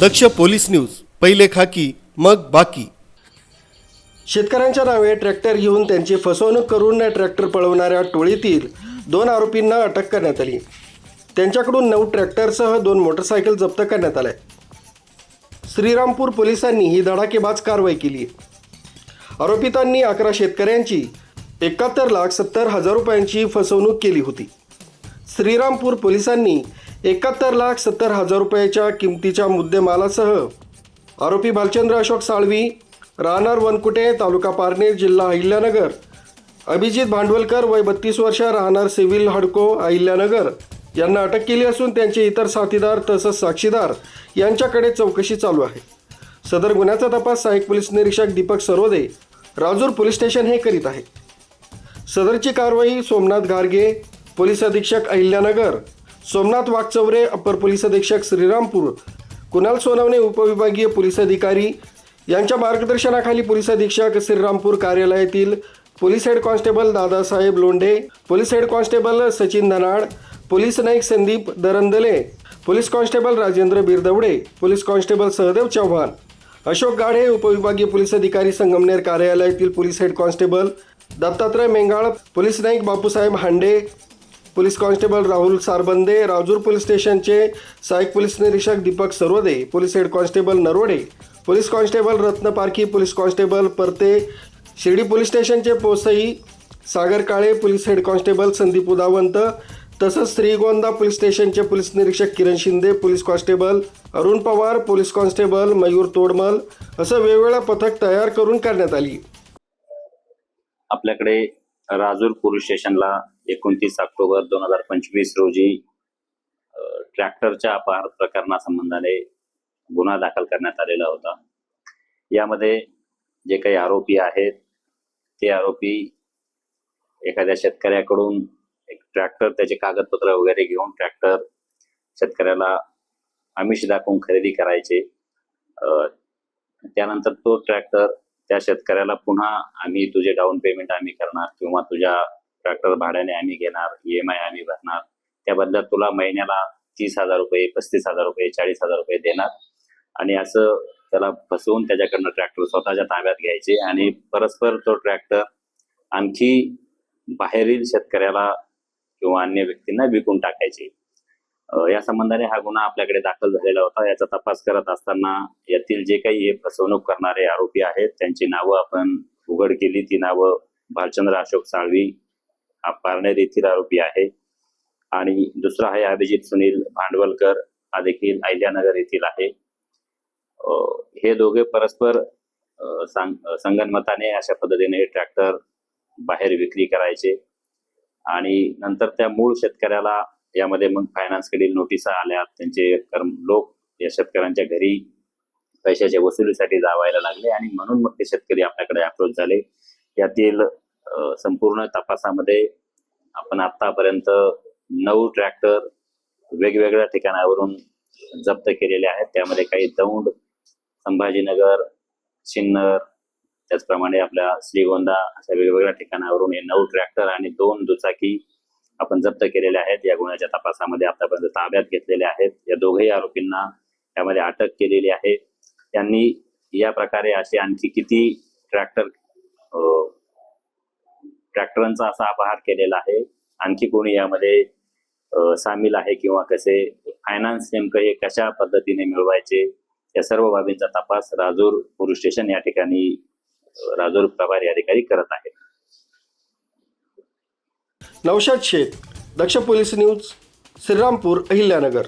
दक्ष police news पहिले खाकी मग बाकी. शेतकऱ्यांच्या नावे ट्रॅक्टर घेऊन त्यांची फसवणूक करून ट्रॅक्टर पळवणाऱ्या टोळीतील दोन आरोपींना अटक करण्यात आली. त्यांच्याकडून नऊ ट्रॅक्टरसह दोन मोटरसायकल जप्त करण्यात आल्या. श्रीरामपूर पोलिसांनी ही धडाकेबाज कारवाई केली. आरोपितांनी अकरा शेतकऱ्यांची एकाहत्तर लाख सत्तर हजार रुपयांची फसवणूक केली होती. श्रीरामपूर पोलिसांनी एकाहत्तर लाख सत्तर हजार रुपयाच्या किमतीच्या मुद्देमालासह आरोपी भालचंद्र अशोक साळवी राहणार वनकुटे तालुका पारनेर जिल्हा अहिल्यानगर अभिजित भांडवलकर वय बत्तीस वर्ष राहणार सिव्हिल हडको अहिल्यानगर यांना अटक केली असून त्यांचे इतर साथीदार तसंच साक्षीदार यांच्याकडे चौकशी चालू आहे. सदर गुन्ह्याचा तपास सहाय्यक पोलीस निरीक्षक दीपक सरोदे राजूर पोलीस स्टेशन हे करीत आहे. सदरची कारवाई सोमनाथ गारगे पोलीस अधीक्षक अहिल्यानगर सोमनाथ वागचौरे अप्पर पोलीस अधीक्षक श्रीरामपूर कुणाल सोनवणे उपविभागीय पोलीस अधिकारी यांच्या मार्गदर्शनाखाली पोलीस अधीक्षक श्रीरामपूर कार्यालयातील police head constable Dadasaheb Londhe police head constable Sachin Dhanad police naik Sandeep Darandale police constable Rajendra Birdawade police constable Sahadev Chavan Ashok Gadhe उपविभागीय पोलीस अधिकारी संगमनेर कार्यालयातील police head constable Dattatray Mengal police naik Bapusaheb Hande police constable Rahul Sarbande Rajur police स्टेशनचे सहाय्यक police निरीक्षक Deepak Sarode police head constable Narode police constable Ratna Parkhi police constable Parte Shirdi police स्टेशनचे पोसई Sagar Kale police head constable Sandeep Udavant तसंच Shrigonda police स्टेशनचे police निरीक्षक Kiran Shinde police constable Arun Pawar police constable Mayur Todmal असं वेगवेगळं पथक तयार करून करण्यात आली. आपल्याकडे राजूर पोलीस स्टेशनला एकोणतीस ऑक्टोबर दोन हजार पंचवीस रोजी ट्रॅक्टरच्या अपहार प्रकरणासंबंधाने गुन्हा दाखल करण्यात आलेला होता. यामध्ये जे काही आरोपी आहेत ते आरोपी एखाद्या शेतकऱ्याकडून एक ट्रॅक्टर त्याचे कागदपत्र वगैरे घेऊन ट्रॅक्टर शेतकऱ्याला आमिष दाखवून खरेदी करायचे. अ, त्यानंतर तो ट्रॅक्टर त्या शेतकऱ्याला पुन्हा आम्ही तुझे डाऊन पेमेंट आम्ही करणार किंवा तुझ्या ट्रॅक्टर भाड्याने आम्ही घेणार ई एम आय आम्ही भरणार. त्या बदल्यात तुला महिन्याला तीस हजार रुपये पस्तीस हजार रुपये चाळीस हजार रुपये देणार. आणि असं त्याला फसवून त्याच्याकडनं ट्रॅक्टर स्वतःच्या ताब्यात घ्यायचे आणि परस्पर तो ट्रॅक्टर आणखी बाहेरील शेतकऱ्याला किंवा अन्य व्यक्तींना विकून टाकायचे. या संबंधाने हा गुन्हा आपल्याकडे दाखल झालेला होता. याचा तपास करत असताना यातील जे काही हे फसवणूक करणारे आरोपी आहेत त्यांची नावं आपण उघड केली. ती नावं भालचंद्र अशोक साळवी हा पारनेर येथील आरोपी आहे. आणि दुसरा आहे अभिजित सुनील भांडवलकर हा देखील अहिल्यानगर येथील आहे. हे दोघे परस्पर सांग- संगनमताने अशा पद्धतीने ट्रॅक्टर बाहेर विक्री करायचे. आणि नंतर त्या मूळ शेतकऱ्याला यामध्ये मग फायनान्सकडील नोटिसा आल्या. त्यांचे कर्म लोक या शेतकऱ्यांच्या घरी पैशाच्या वसुलीसाठी जावायला लागले. आणि म्हणून मग ते शेतकरी आपल्याकडे अप्रोच झाले. यातील संपूर्ण तपासामध्ये आपण आतापर्यंत नऊ ट्रॅक्टर वेगवेगळ्या ठिकाणावरून जप्त केलेले आहेत. त्यामध्ये काही दौंड संभाजीनगर सिन्नर त्याचप्रमाणे आपल्या श्रीगोंदा अशा वेगवेगळ्या ठिकाणावरून हे नऊ ट्रॅक्टर आणि दोन दुचाकी आपण जप्त केलेले आहेत. या गुन्ह्याच्या तपासामध्ये आतापर्यंत ताब्यात घेतलेले आहेत. या दोघेही आरोपींना त्यामध्ये अटक केलेली आहे. त्यांनी या प्रकारे असे आणखी किती ट्रॅक्टर ट्रॅक्टरांचा असा अपहार केलेला आहे. आणखी कोणी यामध्ये सामील आहे किंवा कसे फायनान्स नेमकं हे कशा पद्धतीने मिळवायचे या सर्व बाबींचा तपास राजूर पोलीस स्टेशन या ठिकाणी राजूर प्रभारी अधिकारी करत आहेत. Naushad Shaikh Daksh police news Shrirampur Ahilyanagar.